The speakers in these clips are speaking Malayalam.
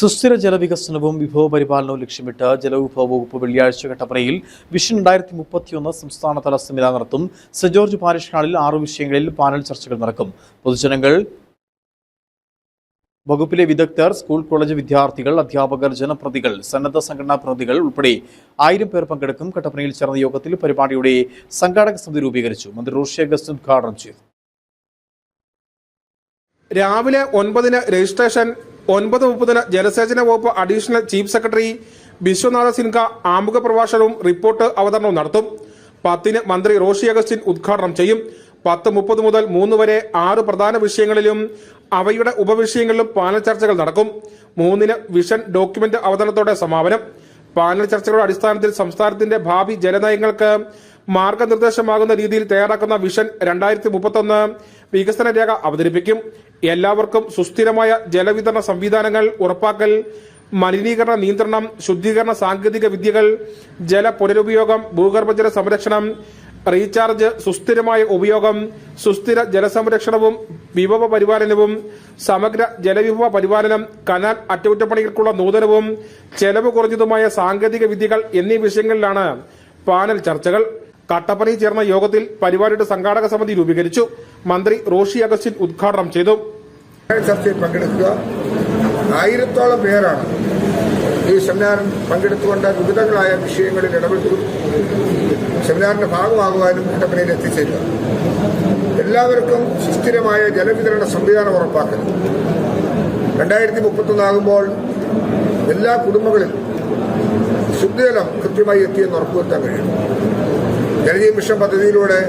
സുസ്ഥിര ജലവികസനവും വിഭവ പരിപാലനവും ലക്ഷ്യമിട്ട് ജലവിഭവ വകുപ്പ് വെള്ളിയാഴ്ച കട്ടപ്പനയിൽ വിഷൻ രണ്ടായിരത്തി മുപ്പത്തിയൊന്ന് സംസ്ഥാനതല സെമിനാർ നടത്തും. സെന്റ് ജോർജ് പാരിഷ് ഹാളിൽ ആറു വിഷയങ്ങളിൽ പാനൽ ചർച്ചകൾ നടക്കും. പൊതുജനങ്ങൾ വകുപ്പിലെ വിദഗ്ധർ സ്കൂൾ കോളേജ് വിദ്യാർത്ഥികൾ അധ്യാപകർ ജനപ്രതികൾ സന്നദ്ധ സംഘടനാ പ്രതികൾ ഉൾപ്പെടെ ആയിരം പേർ പങ്കെടുക്കും. കട്ടപ്പനയിൽ ചേർന്ന യോഗത്തിൽ പരിപാടിയുടെ സംഘാടക സമിതി രൂപീകരിച്ചു. മന്ത്രി റോഷി അഗസ്റ്റ് ഉദ്ഘാടനം ചെയ്തു. രാവിലെ ഒൻപതിന് രജിസ്ട്രേഷൻ ഒൻപത് മുപ്പതിന് ജലസേചന വകുപ്പ് additional chief secretary Vishwanatha Sinha ആമുഖ പ്രഭാഷണവും റിപ്പോർട്ട് അവതരണവും നടത്തും. പത്തിന് മന്ത്രി റോഷി അഗസ്റ്റിൻ ഉദ്ഘാടനം ചെയ്യും. പത്ത് മുപ്പത് മുതൽ മൂന്ന് വരെ ആറ് പ്രധാന വിഷയങ്ങളിലും അവയുടെ ഉപവിഷയങ്ങളിലും പാനൽ ചർച്ചകൾ നടക്കും. മൂന്നിന് വിഷൻ ഡോക്യുമെന്റ് അവതരണത്തോടെ സമാപനം. പാനൽ ചർച്ചകളുടെ അടിസ്ഥാനത്തിൽ സംസ്ഥാനത്തിന്റെ ഭാവി ജലനയങ്ങൾക്ക് മാർഗനിർദ്ദേശമാകുന്ന രീതിയിൽ തയ്യാറാക്കുന്ന വിഷൻ രണ്ടായിരത്തി മുപ്പത്തൊന്ന് വികസന രേഖ അവതരിപ്പിക്കും. എല്ലാവർക്കും സുസ്ഥിരമായ ജലവിതരണ സംവിധാനങ്ങൾ ഉറപ്പാക്കൽ മലിനീകരണ നിയന്ത്രണം ശുദ്ധീകരണ സാങ്കേതിക വിദ്യകൾ ജല പുനരുപയോഗം ഭൂഗർഭജല സംരക്ഷണം റീചാർജ് സുസ്ഥിരമായ ഉപയോഗം സുസ്ഥിര ജലസംരക്ഷണവും വിഭവ പരിപാലനവും സമഗ്ര ജലവിഭവ പരിപാലനം കനാൽ അറ്റകുറ്റപ്പണികൾക്കുള്ള നൂതനവും ചെലവ് കുറഞ്ഞതുമായ സാങ്കേതിക വിദ്യകൾ എന്നീ വിഷയങ്ങളിലാണ് പാനൽ ചർച്ചകൾ. കട്ടപ്പനയിൽ ചേർന്ന യോഗത്തിൽ പരിപാടിയുടെ സംഘാടക സമിതി രൂപീകരിച്ചു. മന്ത്രി റോഷി അഗസ്റ്റിൻ ഉദ്ഘാടനം ചെയ്തു. ചർച്ചയിൽ പങ്കെടുക്കുക. ആയിരത്തോളം പേരാണ് ഈ സെമിനാറിൽ പങ്കെടുത്തുകൊണ്ട് വിവിധങ്ങളായ വിഷയങ്ങളിൽ ഇടപെട്ടു. സെമിനാറിന്റെ ഭാഗമാകുവാനും കട്ടപ്പനയിൽ എത്തിച്ചേരുക. എല്ലാവർക്കും സുസ്ഥിരമായ ജലവിതരണ സംവിധാനം ഉറപ്പാക്കുന്നു രണ്ടായിരത്തി മുപ്പത്തൊന്നാകുമ്പോൾ എല്ലാ കുടുംബങ്ങളിലും ശുദ്ധജലം കൃത്യമായി എത്തിയെന്ന് ഉറപ്പുവരുത്താൻ കഴിയും. ജലജീവൻ മിഷൻ പദ്ധതിയിലൂടെ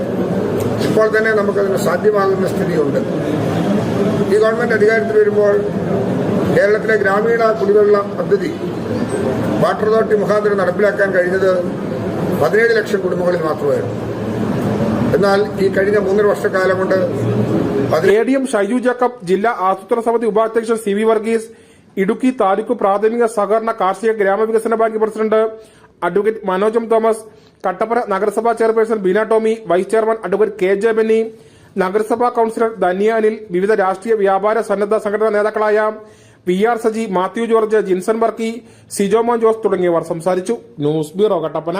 ഇപ്പോൾ തന്നെ നമുക്കതിന് സാധ്യമാകുന്ന സ്ഥിതിയുണ്ട്. ഈ ഗവൺമെന്റ് അധികാരത്തിൽ വരുമ്പോൾ കേരളത്തിലെ ഗ്രാമീണ കുടിവെള്ള പദ്ധതി വാട്ടർ അതോറിറ്റി മുഖാന്തരം നടപ്പിലാക്കാൻ കഴിഞ്ഞത് പതിനേഴ് ലക്ഷം കുടുംബങ്ങളിൽ മാത്രമായിരുന്നു. എന്നാൽ ഈ കഴിഞ്ഞ മൂന്നര വർഷക്കാലം കൊണ്ട് A D M Shaiju Jacob ജില്ലാ ആസൂത്രണ സമിതി ഉപാധ്യക്ഷൻ സി വി വർഗീസ് ഇടുക്കി താലൂക്ക് പ്രാഥമിക സഹകരണ കാർഷിക ഗ്രാമവികസന ബാങ്ക് പ്രസിഡന്റ് അഡ്വക്കേറ്റ് മനോജം തോമസ് കട്ടപ്പന നഗരസഭാ chairperson Beena Tomy vice chairman advocate K J Benny നഗരസഭാ കൌൺസിലർ ധന്യ അനിൽ വിവിധ രാഷ്ട്രീയ വ്യാപാര സന്നദ്ധ സംഘടനാ നേതാക്കളായ പി ആർ സജി മാത്യു ജോർജ് ജിൻസൺ ബർക്കി സിജോമോൻ ജോസ് തുടങ്ങിയവർ സംസാരിച്ചു. News bureau Kattappana.